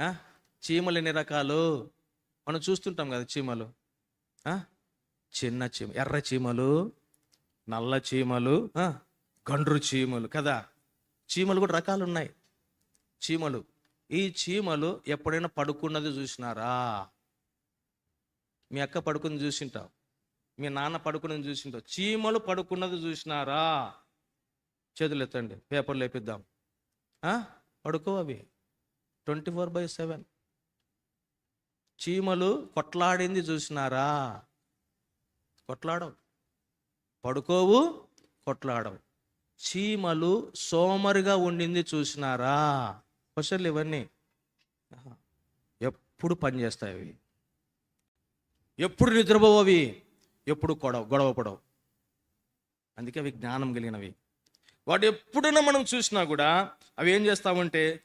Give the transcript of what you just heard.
చీమలు ఎన్ని రకాలు? మనం చూస్తుంటాం కదా చీమలు. చిన్న చీమ ఎర్ర చీమలు నల్ల చీమలు గండ్రు చీమలు కదా? చీమలు కూడా రకాలు ఉన్నాయి చీమలు. ఈ చీమలు ఎప్పుడైనా పడుకున్నది చూసినారా? మీ అక్క పడుకుని చూసింటావు. మీ నాన్న పడుకున్నది చూసింటావు. చీమలు పడుకున్నది చూసినారా? చేతులు ఎత్తండి. పేపర్లు వేపిద్దాం పడుకో అవి. Twenty four by seven. చీమలు కొట్లాడింది చూసినారా? కొట్లాడవు. పడుకోవు కొట్లాడవు. చీమలు సోమరిగా ఉండింది చూసినారా? క్వశ్చన్లు ఇవన్నీ. ఎప్పుడు పని చేస్తాయి అవి? ఎప్పుడు నిద్రపోవవి అవి? ఎప్పుడు గొడవ గొడవ పడవు. అందుకే అవి జ్ఞానం కలిగినవి. వాడు ఎప్పుడైనా మనం చూసినా కూడా అవి ఏం చేస్తామంటే